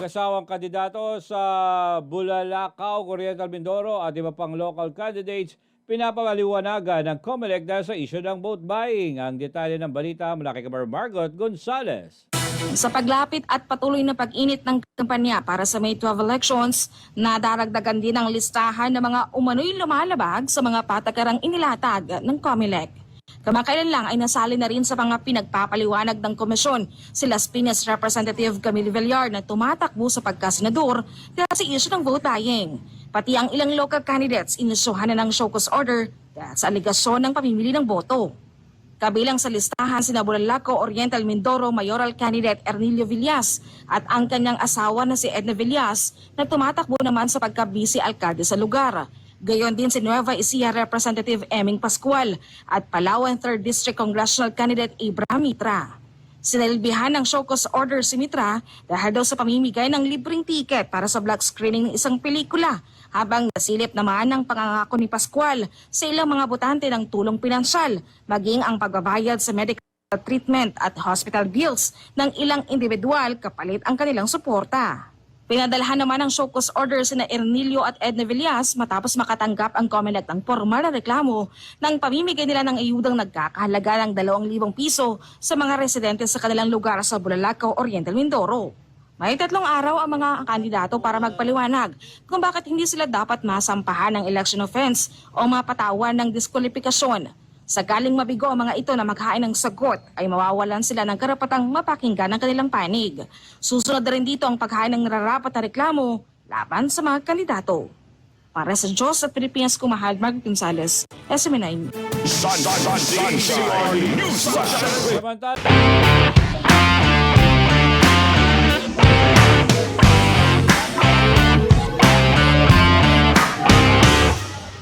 Mag-asawang kandidato sa Bulalakaw, Oriental Mindoro at iba pang local candidates pinapaliwanagan ng COMELEC dahil sa issue ng vote buying. Ang detalye ng balita mula kay Kabar Margot Gonzales. Sa paglapit at patuloy na pag-init ng kampanya para sa May 12 elections, nadaragdagan din ang listahan ng mga umano'y lumalabag sa mga patakarang inilatag ng COMELEC. Kamakailan lang ay nasali na rin sa mga pinagpapaliwanag ng komisyon si Las Piñas Representative Camille Villar na tumatakbo sa pagkasenador dahil sa issue ng vote buying. Pati ang ilang local candidates inusuhan na ng show cause order dahil sa aligasyon ng pamimili ng boto. Kabilang sa listahan si Bulalaco Oriental Mindoro Mayoral Candidate Ernilio Villas at ang kanyang asawa na si Edna Villas na tumatakbo naman sa pagka-vice alkalde sa lugar. Gayon din si Nueva Ecija Representative Eming Pascual at Palawan 3rd District Congressional Candidate Abraham Mitra. Sinalbihan ng show order si Mitra dahil daw sa pamimigay ng libreng ticket para sa black screening ng isang pelikula habang nasilip naman ang pangangako ni Pascual sa ilang mga botante ng tulong pinansyal maging ang pagbabayad sa medical treatment at hospital bills ng ilang individual kapalit ang kanilang suporta. Pinadalhan naman ng show cause order sina Ernilio at Edna Villas matapos makatanggap ang COMELEC ng formal na reklamo ng pamimigay nila ng ayudang nagkakahalaga ng 2,000 piso sa mga residente sa kanilang lugar sa Bulalakaw, Oriental Mindoro. May tatlong araw ang mga kandidato para magpaliwanag kung bakit hindi sila dapat masampahan ng election offense o mapatawan ng diskwalifikasyon. Sakaling mabigo ang mga ito na maghain ng sagot, ay mawawalan sila ng karapatang mapakinggan ang kanilang panig. Susunod na rin dito ang paghain ng nararapat na reklamo laban sa mga kandidato. Para sa Diyos at Pilipinas kumahal, Margaret Gonzalez, SMNI. Samantala,